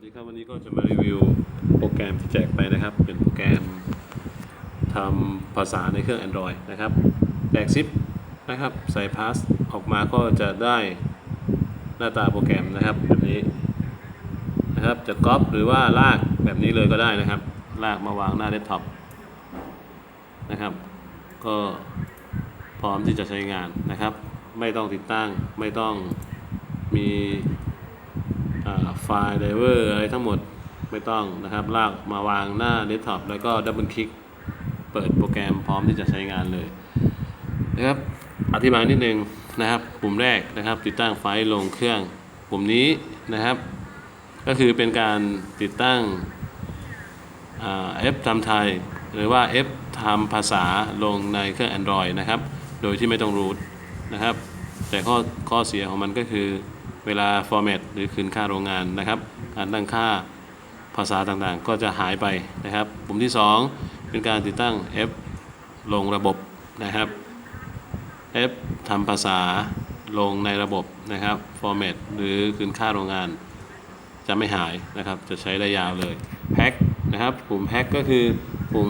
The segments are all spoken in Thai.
วัสดีครับ วันนี้ก็จะมารีวิวโปรแกรมที่แจกไปนะครับ เป็นโปรแกรมทำภาษาในเครื่อง Android นะครับแจกซิปนะครับใส่พาสออกมาก็จะได้หน้าตาโปรแกรมนะครับแบบนี้นะครับจะก๊อปหรือว่าลากแบบนี้เลยก็ได้นะครับ ลากมาวางหน้าเดสก์ท็อปนะครับ ก็พร้อมที่จะใช้งานนะครับ ไม่ต้องติดตั้งไม่ต้องมี ไฟล์ไดเวอร์อะไรทั้งหมดไม่ต้องนะครับ ลากมาวางหน้าเดสก์ท็อปแล้วก็ดับเบิลคลิกเปิดโปรแกรมพร้อมที่จะใช้งานเลยนะครับ อธิบายนิดนึงนะครับปุ่มแรกนะครับ ติดตั้งไฟล์ลงเครื่อง ปุ่มนี้นะครับ ก็คือเป็นการติดตั้งอ่า F ทำไทย หรือว่า F ทำภาษาลงในเครื่อง Android นะครับ โดยที่ไม่ต้องรูทนะครับ แต่ข้อข้อเสียของมันก็คือ เวลา format หรือคืนค่าโรงงานนะครับ การตั้งค่าภาษาต่างๆ ก็จะหายไปนะครับ ปุ่มที่ 2 เป็นการติดตั้ง F ลงระบบนะครับ F ทำภาษาลงในระบบนะครับ format หรือคืนค่าโรงงาน จะไม่หายนะครับ จะใช้ได้ยาวเลยแพ็คนะครับ ปุ่มแพ็คก็คือปุ่ม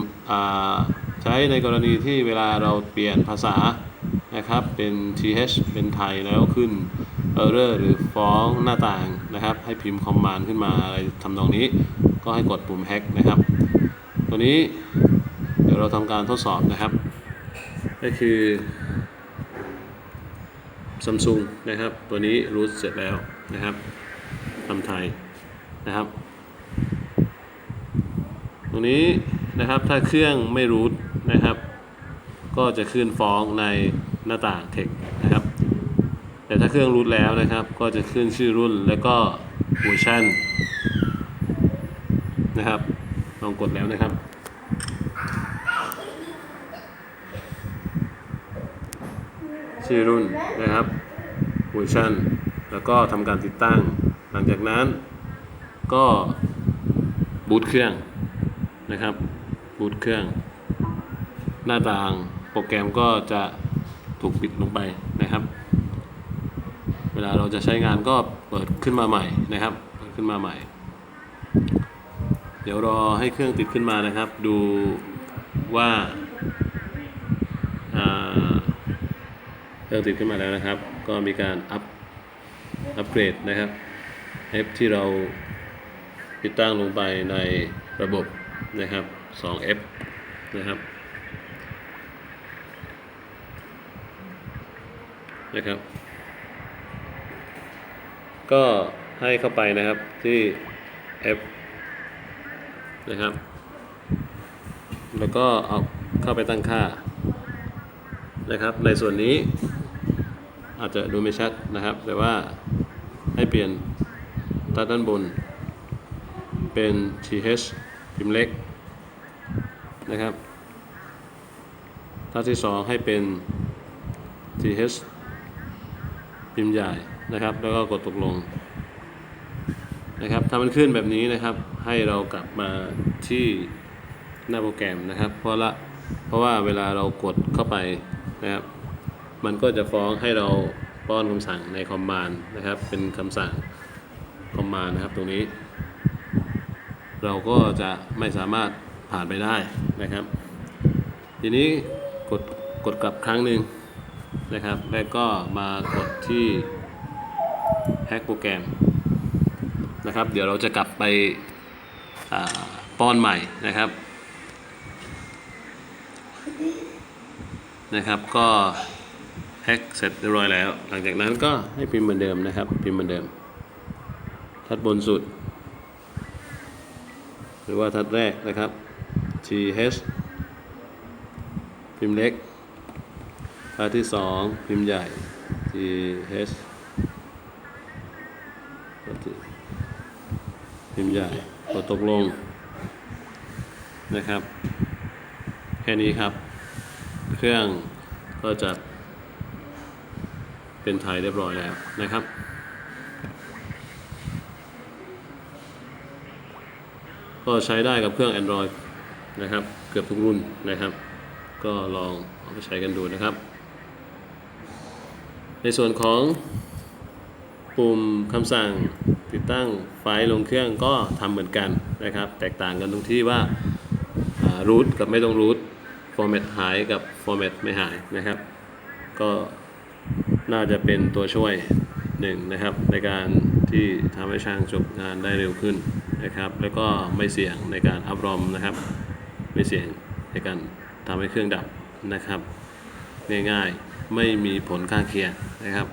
ใช้ในกรณีที่เวลาเราเปลี่ยนภาษานะครับ เป็น th เป็นไทยแล้วขึ้น error หรือฟ้องหน้าต่างนะครับ ให้พิมพ์คอมมานด์ขึ้นมาอะไรทำนองนี้ ก็ให้กดปุ่มแพ็คนะครับ ตัวนี้เดี๋ยวเราทำการทดสอบนะครับ ก็คือ Samsung นะครับ ตัวนี้รูทเสร็จแล้วนะครับทำไทยนะครับ ตรงนี้นะครับถ้าเครื่องไม่รูทนะครับ ก็จะขึ้นฟ้องในหน้าต่าง text นะครับ แต่ถ้าเครื่องรูทแล้วนะครับ ก็จะขึ้นชื่อรุ่นแล้วก็เวอร์ชันนะครับ ลองกดแล้วนะครับ ชื่อรุ่นนะครับเวอร์ชันแล้วก็ทำการติดตั้ง หลังจากนั้นก็บูตเครื่องนะครับบูตเครื่อง หน้าต่างโปรแกรมก็จะถูกปิดลงไปนะครับ ลาเราจะใช้งานก็เปิดขึ้นมาใหม่นะครับ เปิดขึ้นมาใหม่ เดี๋ยวรอให้เครื่องติดขึ้นมานะครับ ดูว่าเครื่องติดขึ้นมาแล้วนะครับ ก็มีการอัพอัปเกรดนะครับ F ที่เราติดตั้งลงไปในระบบนะครับ 2F นะครับนะครับ ก็ให้เข้าไปนะครับที่ F นะครับ แล้วก็เอาเข้าไปตั้งค่านะครับ ในส่วนนี้อาจจะดูไม่ชัดนะครับ แต่ว่าให้เปลี่ยนตัดด้านบน เป็น th พิมพ์เล็กนะครับทัดที่ 2 ให้เป็น th พิมพ์ใหญ่นะครับ แล้วก็กดตกลงนะครับถ้ามันขึ้นแบบนี้นะครับ ให้เรากลับมาที่หน้าโปรแกรมนะครับ เพราะละเพราะว่าเวลาเรากดเข้าไปนะครับ มันก็จะฟ้องให้เราป้อนคำสั่งในคอมมานด์นะครับ เป็นคำสั่งคอมมานด์นะครับตรงนี้ เราก็จะไม่สามารถผ่านไปได้นะครับ ทีนี้กดกดกลับครั้งหนึ่ง นะครับ แล้วก็มากดที่แฮกโปรแกรมนะครับ เดี๋ยวเราจะกลับไปป้อนใหม่นะครับ นะครับก็แฮ็กเสร็จเรียบร้อยแล้ว หลังจากนั้นก็ให้พิมพ์เหมือนเดิมนะครับ พิมพ์เหมือนเดิม ทัดบนสุด หรือว่าทัดแรกนะครับ th พิมพ์เล็ก ทัดที่สองพิมพ์ใหญ่ th พิมพ์ใหญ่กดตกลงนะครับ แค่นี้ครับ เครื่องก็จะเป็นไทยเรียบร้อยแล้วนะครับก็ใช้ได้กับเครื่อง Android นะครับ เกือบทุกรุ่นนะครับ ก็ลองเอาไปใช้กันดูนะครับ ในส่วนของปุ่มคำสั่งติดตั้งไฟล์ลงเครื่องก็ทำเหมือนกันนะครับ แตกต่างกันตรงที่ว่ารูทกับไม่ต้องรูทฟอร์แมตหายกับฟอร์แมตไม่หายนะครับ ก็น่าจะเป็นตัวช่วยหนึ่งนะครับ ในการที่ทำให้ช่างจบงานได้เร็วขึ้นนะครับ แล้วก็ไม่เสี่ยงในการอัพรอมนะครับ ไม่เสี่ยงในการทำให้เครื่องดับนะครับ ง่ายๆ ไม่มีผลข้างเคียงนะครับ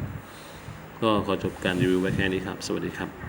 ก็ขอจบการรีวิวไว้แค่นี้ครับ สวัสดีครับ